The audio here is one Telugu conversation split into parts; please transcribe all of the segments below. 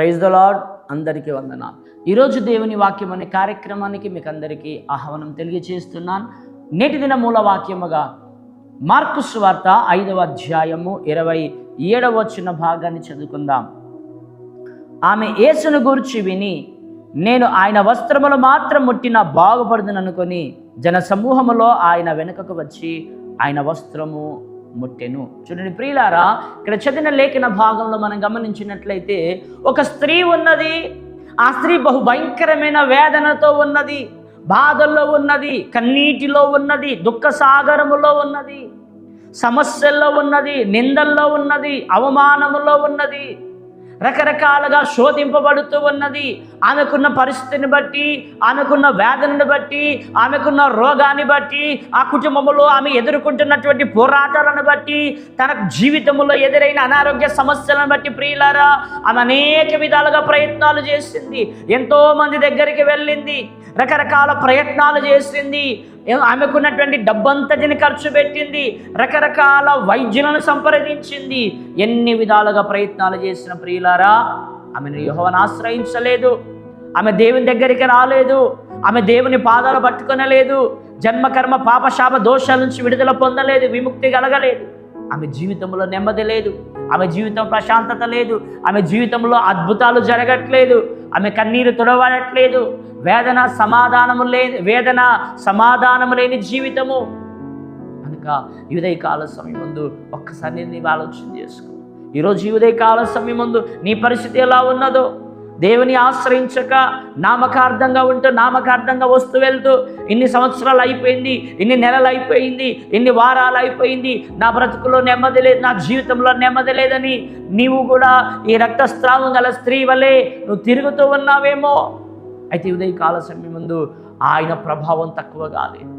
ప్రైజ్ ద లాడ్ అందరికీ వందన ఈరోజు దేవుని వాక్యం అనే కార్యక్రమానికి మీకు అందరికీ ఆహ్వానం తెలియజేస్తున్నాను. నేటి దిన మూల వాక్యముగా మార్కు వార్త ఐదవ అధ్యాయము ఇరవై ఏడవ వచ్చిన భాగాన్ని చదువుకుందాం. ఆమె యేసును గూర్చి విని నేను ఆయన వస్త్రములు మాత్రం ముట్టిన బాగుపడుదును అనుకొని జన సమూహములో ఆయన వెనుకకు వచ్చి ఆయన వస్త్రము ముట్టెను. చూడండి ప్రియులారా ఇక్కడ చదివిన లేఖన భాగంలో మనం గమనించినట్లయితే ఒక స్త్రీ ఉన్నది ఆ స్త్రీ బహు భయంకరమైన వేదనతో ఉన్నది బాధల్లో ఉన్నది కన్నీటిలో ఉన్నది దుఃఖ సాగరములో ఉన్నది సమస్యల్లో ఉన్నది నిందల్లో ఉన్నది అవమానములో ఉన్నది. రకరకాలుగా శోధింపబడుతూ ఉన్నది. ఆమెకున్న పరిస్థితిని బట్టి ఆమెకున్న వేదనని బట్టి ఆమెకున్న రోగాన్ని బట్టి ఆ కుటుంబంలో ఆమె ఎదుర్కొంటున్నటువంటి పోరాటాలను బట్టి తన జీవితంలో ఎదురైన అనారోగ్య సమస్యలను బట్టి ప్రియులారా ఆమె అనేక విధాలుగా ప్రయత్నాలు చేసింది. ఎంతోమంది దగ్గరికి వెళ్ళింది. రకరకాల ప్రయత్నాలు చేసింది. ఆమెకున్నటువంటి డబ్బంతా దీన్ని ఖర్చు పెట్టింది. రకరకాల వైద్యులను సంప్రదించింది. ఎన్ని విధాలుగా ప్రయత్నాలు చేసిన ప్రియులారా ఆమెను యహోవను ఆశ్రయించలేదు. ఆమె దేవుని దగ్గరికి రాలేదు. ఆమె దేవుని పాదాలు పట్టుకొనలేదు. జన్మకర్మ పాపశాప దోషాల నుంచి విడుదల పొందలేదు. విముక్తి కలగలేదు. ఆమె జీవితంలో నెమ్మది లేదు. ఆమె జీవితం ప్రశాంతత లేదు. ఆమె జీవితంలో అద్భుతాలు జరగట్లేదు. ఆమె కన్నీరు తుడవడట్లేదు వేదన సమాధానము లేని వేదన సమాధానము లేని జీవితము. కనుక ఉదయ కాల సమయం ముందు ఒక్కసారి నీవు ఆలోచన చేసుకో. ఈరోజు ఈ కాల సమయం ముందు నీ పరిస్థితి ఎలా ఉన్నదో దేవుని ఆశ్రయించక నామకార్థంగా ఉంటూ నామకార్థంగా వస్తూ వెళ్తూ ఇన్ని సంవత్సరాలు అయిపోయింది ఇన్ని నెలలు అయిపోయింది ఇన్ని వారాలు అయిపోయింది నా బ్రతుకులో నెమ్మది లేదు నా జీవితంలో నెమ్మది లేదని నీవు కూడా ఈ రక్తస్రావం గల స్త్రీ వలె నువ్వు తిరుగుతూ ఉన్నావేమో? అయితే ఉదయ కాల సమయం ముందు ఆయన ప్రభావం తక్కువ కాలేదు.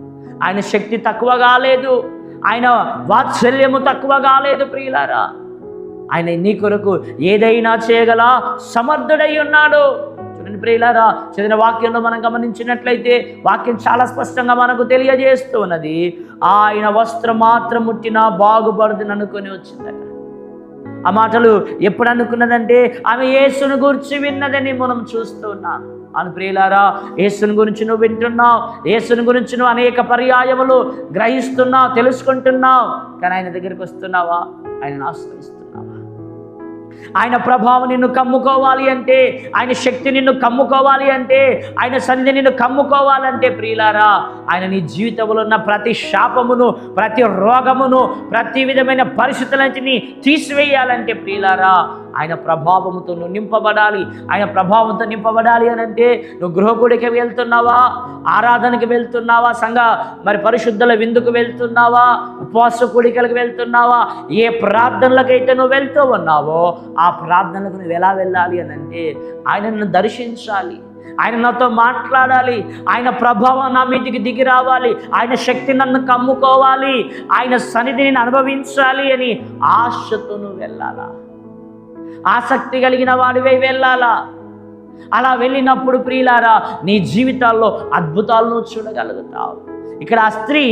ఆయన శక్తి తక్కువ కాలేదు. ఆయన వాత్సల్యము తక్కువ కాలేదు ప్రియులారా. ఆయన నీ కొరకు ఏదైనా చేయగల సమర్థుడై ఉన్నాడు. చూడండి ప్రియులారా చదివిన వాక్యంలో మనం గమనించినట్లయితే వాక్యం చాలా స్పష్టంగా మనకు తెలియజేస్తున్నది ఆయన వస్త్రం మాత్రం ముట్టినా బాగుపడుతుంది అనుకొని వచ్చిందట. ఆ మాటలు ఎప్పుడు అనుకున్నదంటే ఆమె యేసును గురించి విన్నదని మనం చూస్తున్నాం అని ప్రియులారా యేసుని గురించి నువ్వు వింటున్నావు యేసుని గురించి నువ్వు అనేక పర్యాయములు గ్రహిస్తున్నావు తెలుసుకుంటున్నావు. కానీ ఆయన దగ్గరికి వస్తున్నావా? ఆయన ఆశ్రయిస్తున్నావా? ఆయన ప్రభావం నిన్ను కమ్ముకోవాలి అంటే ఆయన శక్తి నిన్ను కమ్ముకోవాలి అంటే ఆయన సంధి నిన్ను కమ్ముకోవాలంటే ప్రియులారా ఆయన నీ జీవితంలో ఉన్న ప్రతి శాపమును ప్రతి రోగమును ప్రతి విధమైన పరిస్థితుల నుంచి తీసివేయాలంటే ప్రియులారా ఆయన ప్రభావంతో నువ్వు నింపబడాలి. ఆయన ప్రభావంతో నింపబడాలి అని అంటే నువ్వు గృహకుడికి వెళ్తున్నావా? ఆరాధనకి వెళ్తున్నావా? సంఘ మరి పరిశుద్ధుల విందుకు వెళ్తున్నావా? ఉపవాస కూడికలకు వెళ్తున్నావా? ఏ ప్రార్థనలకైతే నువ్వు వెళ్తూ ఉన్నావో ఆ ప్రార్థనలకు నువ్వు ఎలా వెళ్ళాలి అని అంటే ఆయనను దర్శించాలి. ఆయన నాతో మాట్లాడాలి. ఆయన ప్రభావం నా మీదికి దిగి రావాలి. ఆయన శక్తి నన్ను కమ్ముకోవాలి. ఆయన సన్నిధిని అనుభవించాలి అని ఆశతో నువ్వు వెళ్ళాలా? ఆసక్తి కలిగిన వాడివై వెళ్ళాలా? అలా వెళ్ళినప్పుడు ప్రియులారా నీ జీవితాల్లో అద్భుతాలను చూడగలుగుతావు. ఇక్కడ ఆ స్త్రీ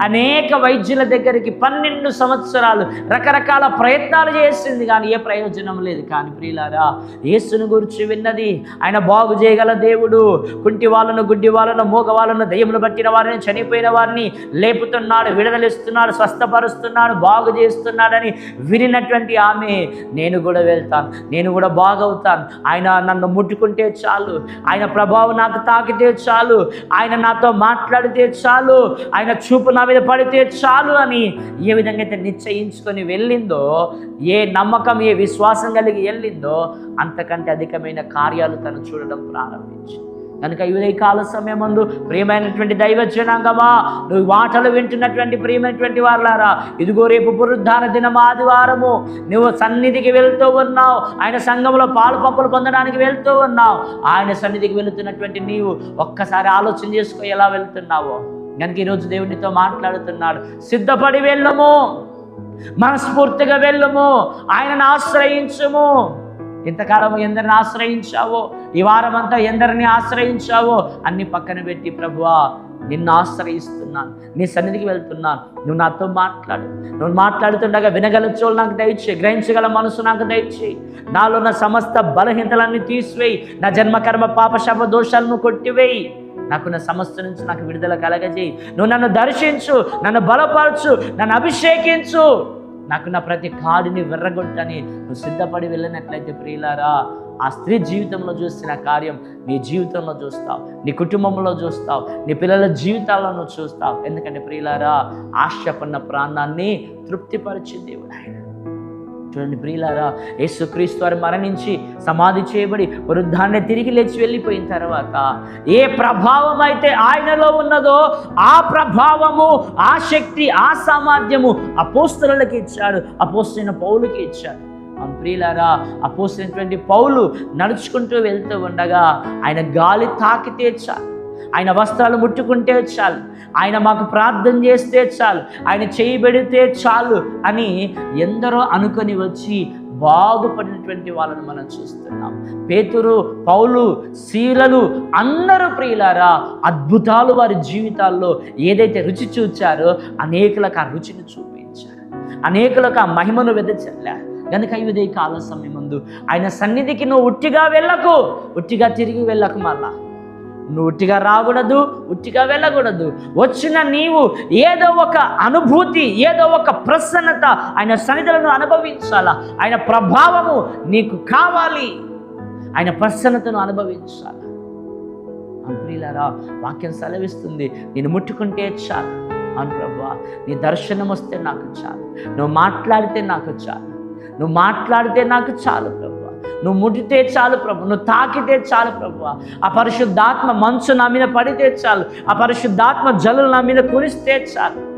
అనేక వైద్యుల దగ్గరికి పన్నెండు సంవత్సరాలు రకరకాల ప్రయత్నాలు చేసింది. కానీ ఏ ప్రయోజనం లేదు. కానీ ప్రియులారా యేసును గురించి విన్నది. ఆయన బాగు చేయగల దేవుడు. కుంటి వాళ్ళను గుడ్డి వాళ్ళను మూగ వాళ్ళను దయ్యములు పట్టిన వారిని చనిపోయిన వారిని లేపుతున్నాడు విడుదలిస్తున్నాడు స్వస్థపరుస్తున్నాడు బాగు చేస్తున్నాడని వినినటువంటి ఆమె నేను కూడా వెళ్తాను. నేను కూడా బాగవుతాను. ఆయన నన్ను ముట్టుకుంటే చాలు. ఆయన ప్రభావం నాకు తాకితే చాలు. ఆయన నాతో మాట్లాడితే చాలు. ఆయన చూపు నా మీద పడితే చాలు అని ఏ విధంగా అయితే నిశ్చయించుకొని వెళ్ళిందో ఏ నమ్మకం ఏ విశ్వాసం కలిగి వెళ్ళిందో అంతకంటే అధికమైన కార్యాలు తను చూడడం ప్రారంభించింది. కనుక ఇదే కాల సమయం ముందు ప్రియమైనటువంటి దైవ జనాంగమా నువ్వు మాటలు వింటున్నటువంటి ప్రియమైనటువంటి వారులారా ఇదిగో రేపు పునరుద్ధార దినం ఆదివారము. నువ్వు సన్నిధికి వెళ్తూ ఉన్నావు. ఆయన సంఘంలో పాలు పంపులు పొందడానికి వెళ్తూ ఉన్నావు. ఆయన సన్నిధికి వెళుతున్నటువంటి నీవు ఒక్కసారి ఆలోచన చేసుకో ఎలా వెళ్తున్నావో. కనుక ఈరోజు దేవునితో మాట్లాడుతున్నాడు. సిద్ధపడి వెళ్ళము. మనస్ఫూర్తిగా వెళ్ళము. ఆయనను ఆశ్రయించుము. ఇంతకాలం ఎందరిని ఆశ్రయించావో? ఈ వారం అంతా ఎందరిని ఆశ్రయించావో? అన్ని పక్కన పెట్టి ప్రభువా నిన్ను ఆశ్రయిస్తున్నాను. నీ సన్నిధికి వెళ్తున్నాను. నువ్వు నాతో మాట్లాడు. నువ్వు మాట్లాడుతుండగా వినగల చోలు నాకు దయచే గ్రహించగల మనసు నాకు దయచేయి. నాలో ఉన్న సమస్త బలహీనతలన్నీ తీసివేయి. నా జన్మకర్మ పాపశాప దోషాలను కొట్టివేయి. నాకున్న సమస్య నుంచి నాకు విడుదల కలగజేయి. నువ్వు నన్ను దర్శించు నన్ను బలపరచు నన్ను అభిషేకించు. నాకున్న ప్రతి కాడిని వెర్రగొట్టని నువ్వు సిద్ధపడి వెళ్ళినట్లయితే ప్రియులారా ఆ స్త్రీ జీవితంలో చూసిన కార్యం నీ జీవితంలో చూస్తావు నీ కుటుంబంలో చూస్తావు నీ పిల్లల జీవితాల్లో చూస్తావు. ఎందుకంటే ప్రియులారా ఆశపన్న ప్రాణాన్ని తృప్తిపరిచే దేవుడు ఆయన. చూడండి ప్రియులారా యేసుక్రీస్తు వారు మరణించి సమాధి చేయబడి వృద్ధాన్ని తిరిగి లేచి వెళ్ళిపోయిన తర్వాత ఏ ప్రభావం అయితే ఆయనలో ఉన్నదో ఆ ప్రభావము ఆ శక్తి ఆ సామర్థ్యము అపోస్తులకి ఇచ్చాడు అపోస్తున్న పౌలుకి ఇచ్చాడు. ప్రియులారా అపోసినటువంటి పౌలు నడుచుకుంటూ వెళ్తూ ఉండగా ఆయన గాలి తాకితే చాలు ఆయన వస్త్రాలు ముట్టుకుంటే చాలు. ఆయన మాకు ప్రార్థన చేస్తే చాలు. ఆయన చేయబెడితే చాలు అని ఎందరో అనుకొని వచ్చి బాగుపడినటువంటి వాళ్ళని మనం చూస్తున్నాం. పేతురు పౌలు శీలలు అందరూ ప్రియులారా అద్భుతాలు వారి జీవితాల్లో ఏదైతే రుచి చూచారో అనేకులకు ఆ రుచిని చూపించారు. అనేకులకు ఆ మహిమను వెదచల్లారు గనుక ఈ కాల సమయం ముందు ఆయన సన్నిధికి నువ్వు ఉట్టిగా వెళ్ళకు ఉట్టిగా తిరిగి వెళ్ళకు మళ్ళా. నువ్వు ఉట్టిగా రాకూడదు ఉట్టిగా వెళ్ళకూడదు. వచ్చిన నీవు ఏదో ఒక అనుభూతి ఏదో ఒక ప్రసన్నత ఆయన సన్నిధులను అనుభవించాలా? ఆయన ప్రభావము నీకు కావాలి. ఆయన ప్రసన్నతను అనుభవించాలా? అనుప్రియులారా వాక్యం సెలవిస్తుంది. నేను ముట్టుకుంటే చాలు. అవును ప్రభా నీ దర్శనం వస్తే నాకు చాలు. నువ్వు మాట్లాడితే నాకు చాలు. నువ్వు మాట్లాడితే నాకు చాలు ప్రభు. నువ్వు ముట్టితే చాలు ప్రభు నువ్వు తాకితే చాలు ప్రభు. ఆ పరిశుద్ధాత్మ మంచు నా మీద పడితే చాలు. ఆ పరిశుద్ధాత్మ జలు నా మీద కురిస్తే చాలు.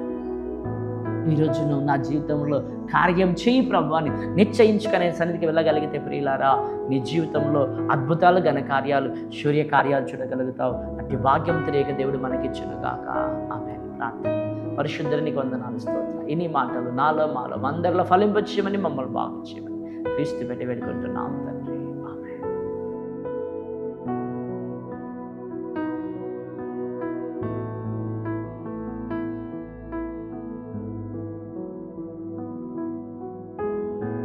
ఈరోజు నువ్వు నా జీవితంలో కార్యం చేయి ప్రభు అని నిశ్చయించుకునే సన్నిధికి వెళ్ళగలిగితే ప్రియులారా నీ జీవితంలో అద్భుతాలు ఘన కార్యాలు సూర్య కార్యాలు చూడగలుగుతావు. అట్టి భాగ్యం తెలియక దేవుడు మనకిచ్చును కాక ఆమె ప్రార్థన. పరిశుద్ధునికి వందనాలు స్తోత్ర ఇన్ని మాటలు నాలో మాలో అందరిలో ఫలింపచేయమని మమ్మల్ని బాగు చేయమని. క్రీస్తు పెట్టి వేడుకుంటున్నాం తండ్రి.